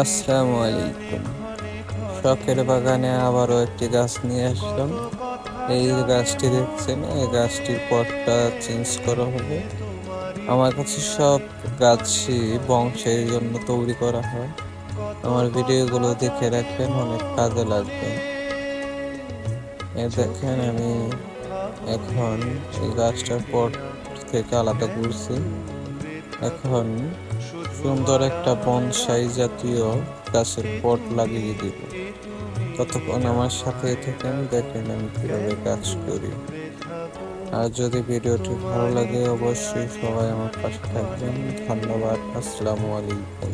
আসসালামু আলাইকুম। শখের বাগানে আবারও একটি গাছ নিয়ে আসলাম। এই যে গাছটি দেখছেন, এই গাছটির পটটা চেঞ্জ করা হবে। আমার কাছে সব গাছই বংশের জন্য তৈরি করা হয়। আমার ভিডিওগুলো দেখে রাখবেন, অনেক কাজে লাগবে। এ দেখেন, আমি এখন এই গাছটার পট থেকে আলাদা করছি এখন সুন্দর একটা বনসাই জাতীয় গাছের পট লাগিয়ে দিব। ততক্ষণ আমার সাথে থাকেন, দেখেন আমি কীভাবে কাজ করি। আর যদি ভিডিওটি ভালো লাগে, অবশ্যই সবাই আমার পাশে থাকবেন। ধন্যবাদ, আসসালামু আলাইকুম।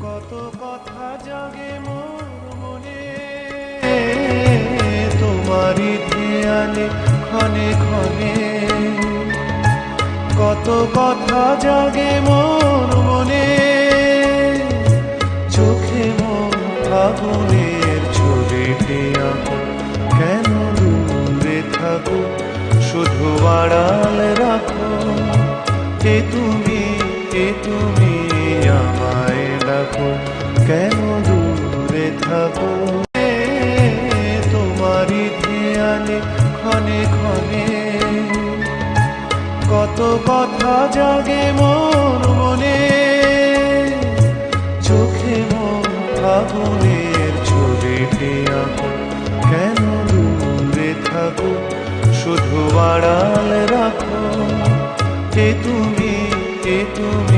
তোমারই ধ্যানে, ক্ষণে ক্ষণে কত কথা জাগে মোর মনে। ফাগুনের ছবিটি কেন দূরে থাকো? শুধু আড়াল রাখো। এ তুমি এ তুমি আমায় ডাকো। কেন দূরে থাকো? তোমারই ধ্যানে, ক্ষণে ক্ষণে। কত কথা জাগে মোর মনে। ফাগুনের ছবিটি আঁকো। কেন দূরে থাকো? শুধু আড়াল রাখো। এ তুমি এ তুমি